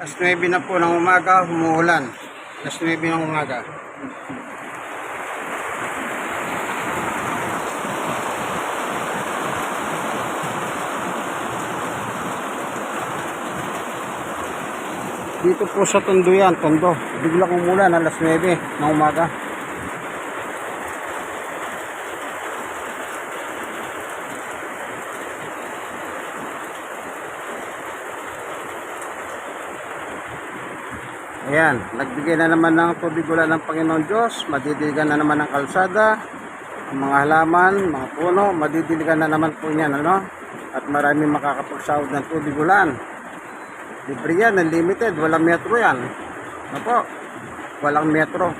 Alas 9 na po ng umaga, umuulan. Alas 9 ng umaga. Dito po sa Tondo yan, Tondo. Biglang umulan alas 9 ng umaga. Ayan, nagbigay na naman ng tubig ulan ng Panginoon Diyos, madidiligan na naman ng kalsada, ang mga halaman, mga puno, madidiligan na naman po niyan, ano? At marami makakapagsahod ng tubig ulan. Libre yan, unlimited, walang metro yan. Ano po? Walang metro.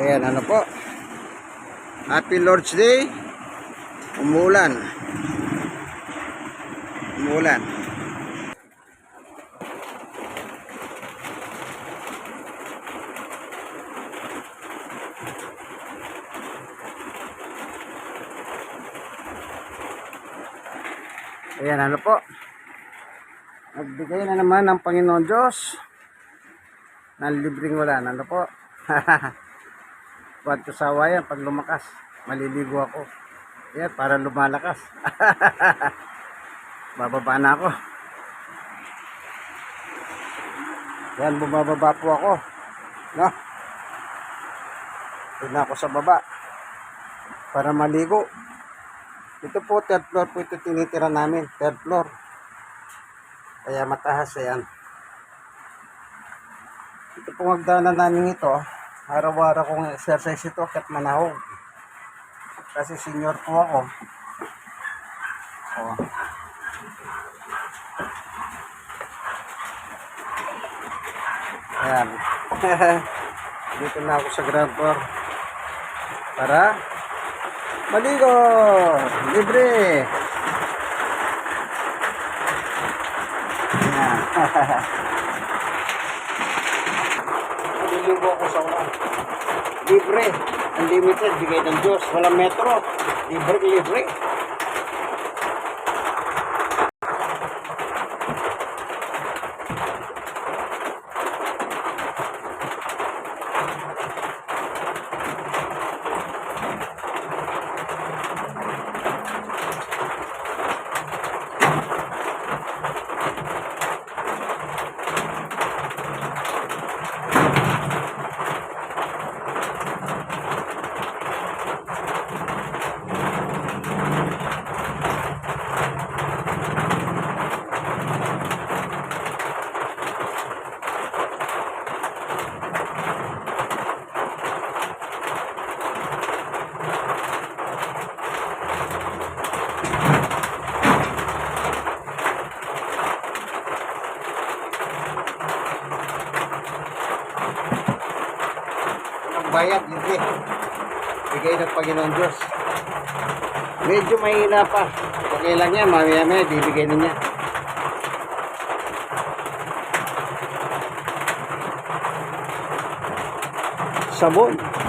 Ayan, ano po? Happy Lord's Day. Umulan. Umulan. Ayan, ano po? Nagbigay na naman ng Panginoon Diyos ng libreng ulan. Ano po? Buwan ko sa wayan pag lumakas. Maliligo ako. Yan, para lumalakas. Bababa na ako. Yan, bumababa po ako. No? Doon ako sa baba. Para maligo. Ito po, third floor po ito tinitira namin. Third floor. Kaya mataas yan. Ito pong hagdanan namin ito. Araw-araw kong exercise ito kahit manahog. Kasi senior po ako. Oh. Ayan. Dito na ako sa floor. Para maligo! Libre! Ayan. Maliligo ako sa ulan. Libre. Unlimited. Bigay ng Diyos. Walang metro. Libre, libre. Ang bayad, libre. Bigay ng Panginoon Diyos. Medyo mahina pa. Okay lang yan, mamaya maya, bibigay na niya. Sabon.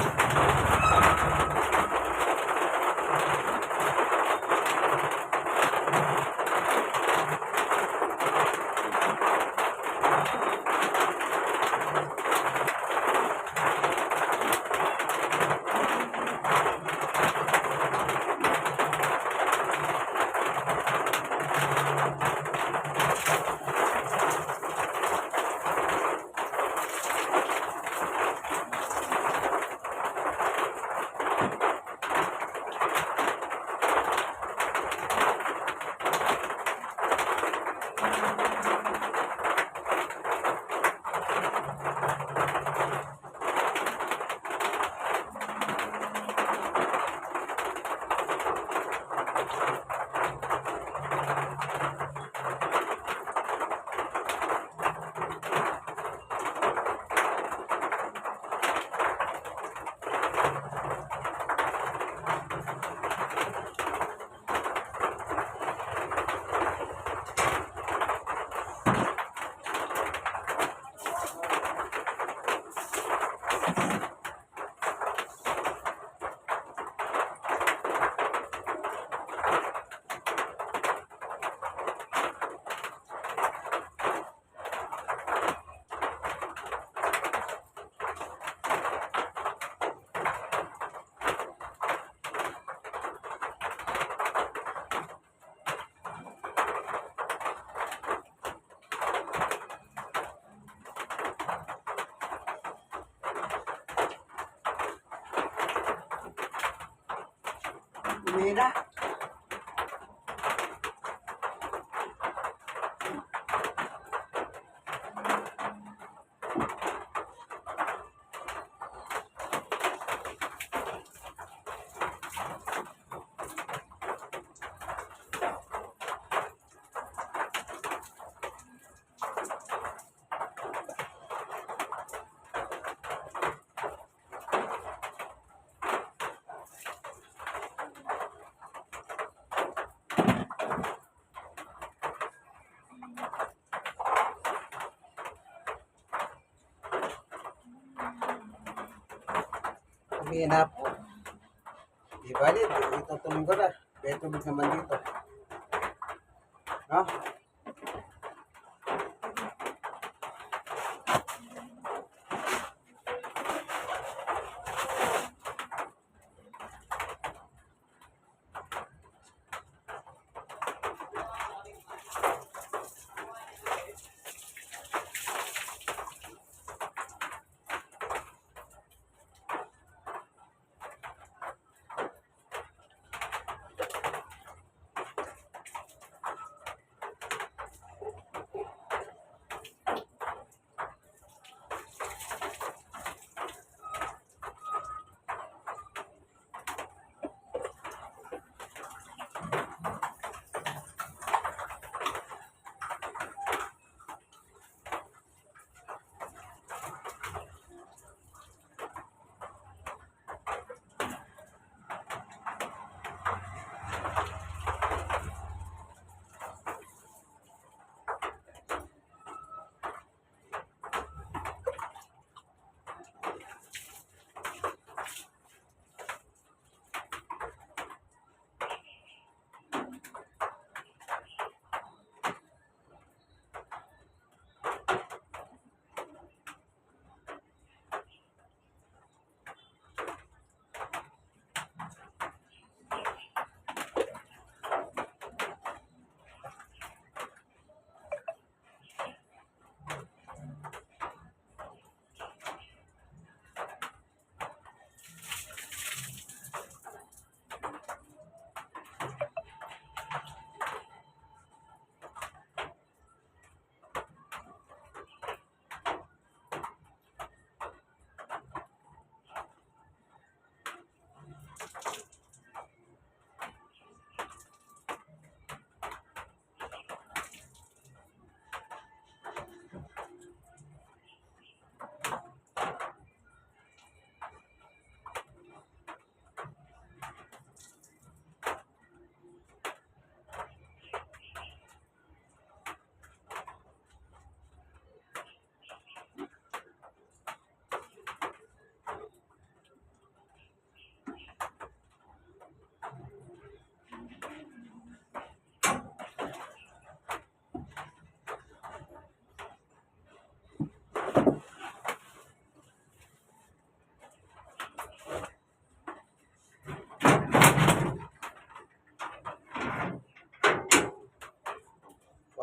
没了。Lumina po. Di ba, dito tulong ko na. May tubig naman dito. No?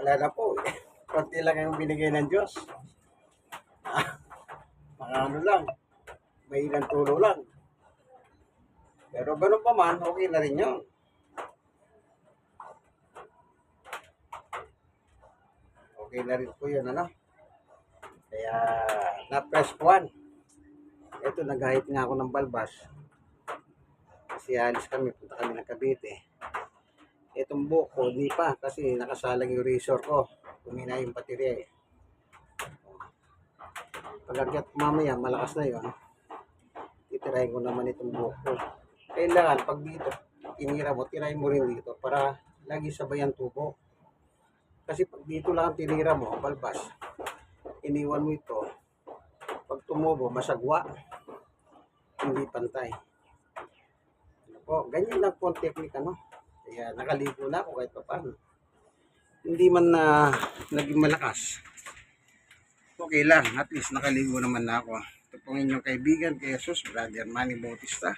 Wala na po. Konti lang yung binigay ng Diyos. Ah, Mga ano lang. May ilang tulo lang. Pero ganun pa man, okay na rin yun. Okay na rin po yun, ano? Kaya, na-press one. Ito, naghahit nga ako ng balbas. Kasi alis kami, punta kami ng Cavite. Itong buhok ko, hindi pa kasi nakasalang yung razor ko. Kumina yung baterya eh. Pagkakyat ko mamaya, malakas na yun. Titirahin ko naman itong buhok ko. Kailangan, pag dito, tinira mo, tirahin mo rin dito para lagi sabay ang tubo. Kasi pag dito lang tinira mo, balbas, iniwan mo ito, pag tumubo, masagwa, hindi pantay. Ano po, ganyan lang po ang technique, ano? Kaya nakaligo na ako kahit pa paano. Hindi man na naging malakas. Okay lang, at least nakaligo naman na ako. Ito pong inyong kaibigan, kay Jesus, Brother Manny Bautista.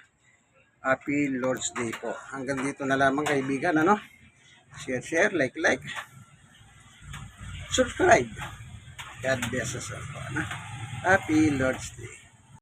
Happy Lord's Day po. Hanggang dito na lamang kaibigan, ano? Share, share, like, like. Subscribe. God bless us all po, ano? Happy Lord's Day.